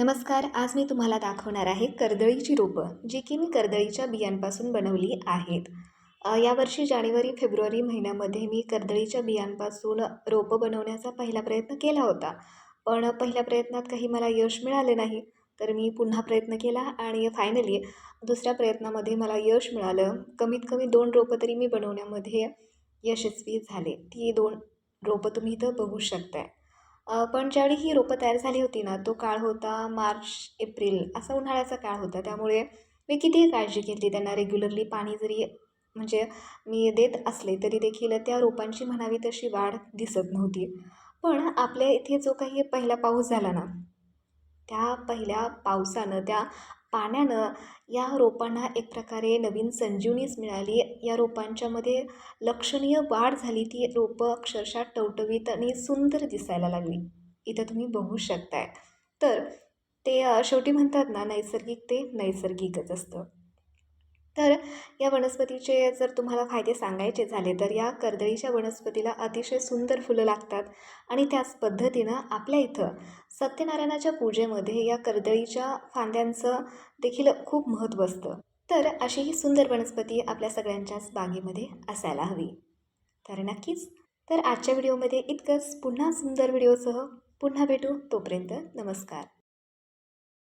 नमस्कार आज मी तुम्हाला दाखवणार आहे कर्दळीची रोपं जी की मी कर्दळीच्या बियांपासून बनवली आहेत. यावर्षी जानेवारी फेब्रुवारी महिन्यामध्ये मी कर्दळीच्या बियांपासून रोपं बनवण्याचा पहिला प्रयत्न केला होता. पण पहिल्या प्रयत्नात काही मला यश मिळाले नाही तर मी पुन्हा प्रयत्न केला आणि फायनली दुसऱ्या प्रयत्नामध्ये मला यश मिळालं. कमीत कमी दोन रोपं तरी मी बनवण्यामध्ये यशस्वी झाले. ती दोन रोपं तुम्ही इथं बघू शकताय. पण ज्यावेळी ही रोपं तयार झाली होती ना तो काळ होता मार्च एप्रिल असा उन्हाळ्याचा काळ होता. त्यामुळे मी कितीही काळजी घेतली त्यांना रेग्युलरली पाणी जरी म्हणजे मी देत असले तरी देखील त्या रोपांची म्हणावी तशी वाढ दिसत नव्हती. पण आपल्या इथे जो काही पहिला पाऊस झाला ना त्या पहिल्या पावसानं त्या पाण्यानं या रोपांना एक प्रकारे नवीन संजीवनीच मिळाली. या रोपांच्यामध्ये लक्षणीय वाढ झाली ती रोपं अक्षरशः टवटवीत आणि सुंदर दिसायला लागली. इथं तुम्ही बघू शकताय. तर ते शेवटी म्हणतात ना नैसर्गिक ते नैसर्गिकच असतं. तर या वनस्पतीचे जर तुम्हाला फायदे सांगायचे झाले तर या कर्दळीच्या वनस्पतीला अतिशय सुंदर फुलं लागतात. आणि त्याच पद्धतीनं आपल्या इथं सत्यनारायणाच्या पूजेमध्ये या कर्दळीच्या फांद्यांचं देखील खूप महत्त्व असतं. तर अशी ही सुंदर वनस्पती आपल्या सगळ्यांच्याच बागेमध्ये असायला हवी. तर नक्कीच तर आजच्या व्हिडिओमध्ये इतकंच. पुन्हा सुंदर व्हिडिओसह पुन्हा भेटू. तोपर्यंत नमस्कार.